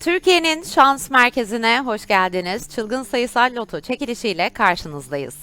Türkiye'nin şans merkezine hoş geldiniz. Çılgın sayısal loto çekilişiyle karşınızdayız.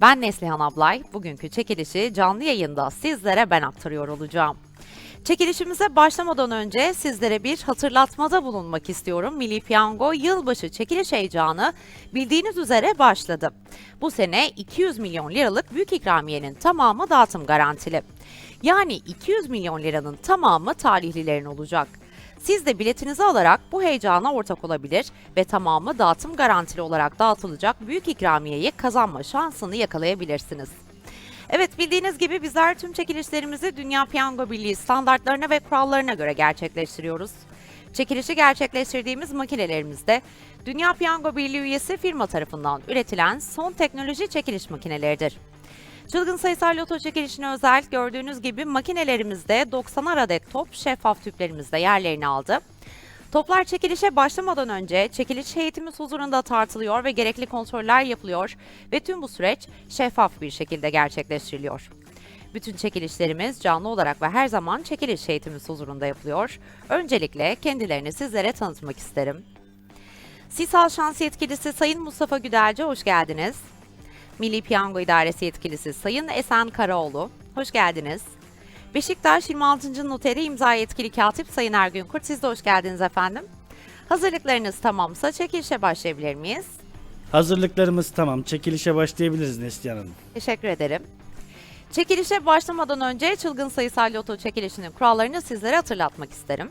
Ben Neslihan Ablay. Bugünkü çekilişi canlı yayında sizlere ben aktarıyor olacağım. Çekilişimize başlamadan önce sizlere bir hatırlatmada bulunmak istiyorum. Milli Piyango yılbaşı çekiliş heyecanı bildiğiniz üzere başladı. Bu sene 200 milyon liralık büyük ikramiyenin tamamı dağıtım garantili. Yani 200 milyon liranın tamamı talihlilerin olacak. Siz de biletinizi alarak bu heyecana ortak olabilir ve tamamı dağıtım garantili olarak dağıtılacak büyük ikramiyeyi kazanma şansını yakalayabilirsiniz. Evet bildiğiniz gibi bizler tüm çekilişlerimizi Dünya Piyango Birliği standartlarına ve kurallarına göre gerçekleştiriyoruz. Çekilişi gerçekleştirdiğimiz makinelerimizde Dünya Piyango Birliği üyesi firma tarafından üretilen son teknoloji çekiliş makineleridir. Çılgın sayısal loto çekilişine özel gördüğünüz gibi makinelerimizde 90'ar adet top şeffaf tüplerimizde yerlerini aldı. Toplar çekilişe başlamadan önce çekiliş heyetimiz huzurunda tartılıyor ve gerekli kontroller yapılıyor ve tüm bu süreç şeffaf bir şekilde gerçekleştiriliyor. Bütün çekilişlerimiz canlı olarak ve her zaman çekiliş heyetimiz huzurunda yapılıyor. Öncelikle kendilerini sizlere tanıtmak isterim. Sisal Şans Yetkilisi Sayın Mustafa Güdelci hoş geldiniz. Milli Piyango İdaresi Yetkilisi Sayın Esen Karaoğlu, hoş geldiniz. Beşiktaş 26. Noteri imza yetkili katip Sayın Ergün Kurt, siz de hoş geldiniz efendim. Hazırlıklarınız tamamsa çekilişe başlayabilir miyiz? Hazırlıklarımız tamam. Çekilişe başlayabiliriz Neslihan Hanım. Teşekkür ederim. Çekilişe başlamadan önce çılgın sayısal loto çekilişinin kurallarını sizlere hatırlatmak isterim.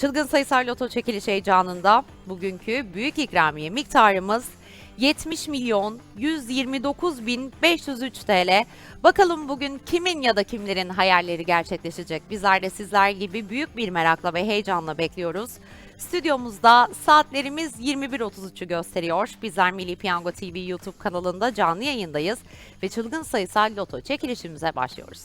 Çılgın sayısal loto çekiliş heyecanında bugünkü büyük ikramiye miktarımız 70 milyon 129 bin 503 TL. Bakalım bugün kimin ya da kimlerin hayalleri gerçekleşecek? Bizler de sizler gibi büyük bir merakla ve heyecanla bekliyoruz. Stüdyomuzda saatlerimiz 21.33'ü gösteriyor. Bizler Milli Piyango TV YouTube kanalında canlı yayındayız ve çılgın sayısal loto çekilişimize başlıyoruz.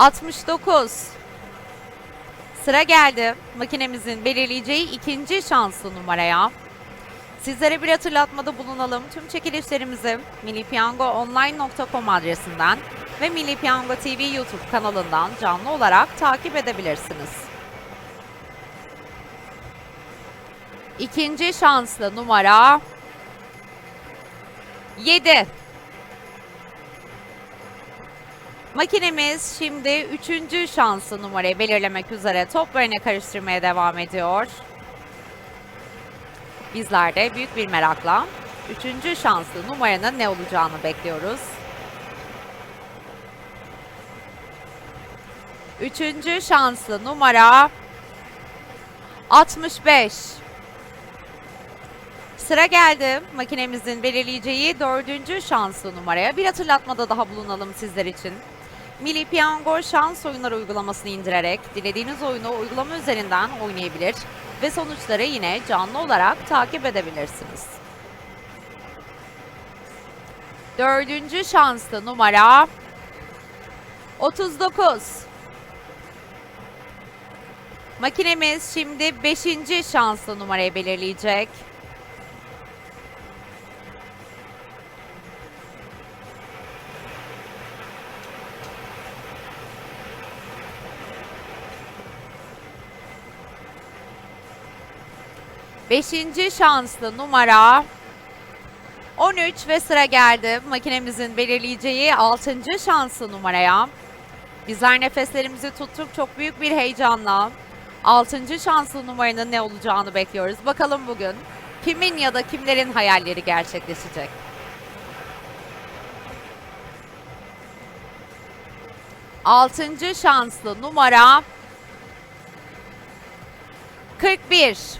Altmış dokuz. Sıra geldi makinemizin belirleyeceği ikinci şanslı numaraya. Sizlere bir hatırlatmada bulunalım. Tüm çekilişlerimizi millipiyangoonline.com adresinden ve Milli Piyango TV YouTube kanalından canlı olarak takip edebilirsiniz. İkinci şanslı numara 7. Makinemiz şimdi üçüncü şanslı numarayı belirlemek üzere toplarını karıştırmaya devam ediyor. Bizler de büyük bir merakla üçüncü şanslı numaranın ne olacağını bekliyoruz. Üçüncü şanslı numara 65. Sıra geldi makinemizin belirleyeceği dördüncü şanslı numaraya. Bir hatırlatmada daha bulunalım sizler için. Milli Piyango şans oyunları uygulamasını indirerek dilediğiniz oyunu uygulama üzerinden oynayabilir ve sonuçları yine canlı olarak takip edebilirsiniz. Dördüncü şanslı numara 39. Makinemiz şimdi 5. şanslı numarayı belirleyecek. Beşinci şanslı numara 13 ve sıra geldi makinemizin belirleyeceği 6. şanslı numaraya. Bizler nefeslerimizi tuttuk çok büyük bir heyecanla. 6. şanslı numaranın ne olacağını bekliyoruz. Bakalım bugün kimin ya da kimlerin hayalleri gerçekleşecek. Altıncı şanslı numara 41.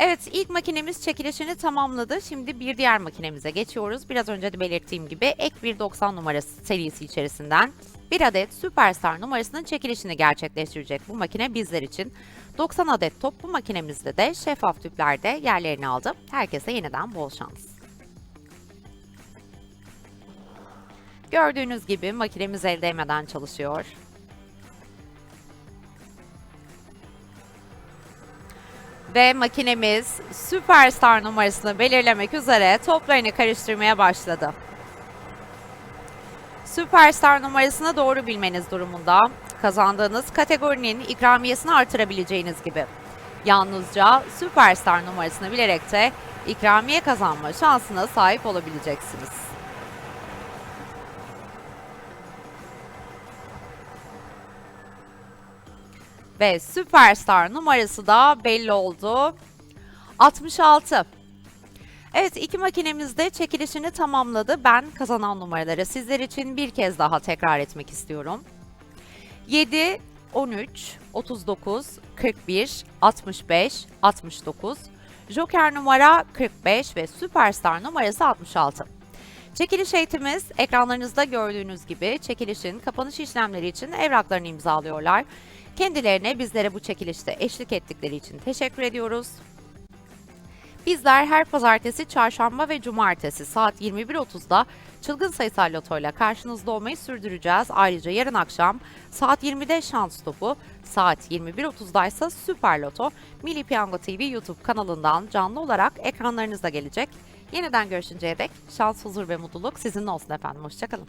Evet ilk makinemiz çekilişini tamamladı. Şimdi bir diğer makinemize geçiyoruz. Biraz önce de belirttiğim gibi ek bir 90 numarası serisi içerisinden bir adet Superstar numarasının çekilişini gerçekleştirecek bu makine bizler için. 90 adet top bu makinemizde de şeffaf tüplerde yerlerini aldı. Herkese yeniden bol şans. Gördüğünüz gibi makinemiz el değmeden çalışıyor. Ve makinemiz Superstar numarasını belirlemek üzere toplarını karıştırmaya başladı. Superstar numarasını doğru bilmeniz durumunda kazandığınız kategorinin ikramiyesini artırabileceğiniz gibi. Yalnızca Superstar numarasını bilerek de ikramiye kazanma şansına sahip olabileceksiniz. Ve Superstar numarası da belli oldu. 66. Evet iki makinemiz de çekilişini tamamladı. Ben kazanan numaraları sizler için bir kez daha tekrar etmek istiyorum. 7, 13, 39, 41, 65, 69, Joker numara 45 ve Superstar numarası 66. Çekiliş eğitimimiz ekranlarınızda gördüğünüz gibi çekilişin kapanış işlemleri için evraklarını imzalıyorlar. Kendilerine bizlere bu çekilişte eşlik ettikleri için teşekkür ediyoruz. Bizler her pazartesi, çarşamba ve cumartesi saat 21.30'da çılgın sayısal lotoyla karşınızda olmayı sürdüreceğiz. Ayrıca yarın akşam saat 20'de şans topu, saat 21.30'da ise Süper Loto Milli Piyango TV YouTube kanalından canlı olarak ekranlarınızda gelecek. Yeniden görüşünceye dek şans, huzur ve mutluluk sizinle olsun efendim. Hoşçakalın.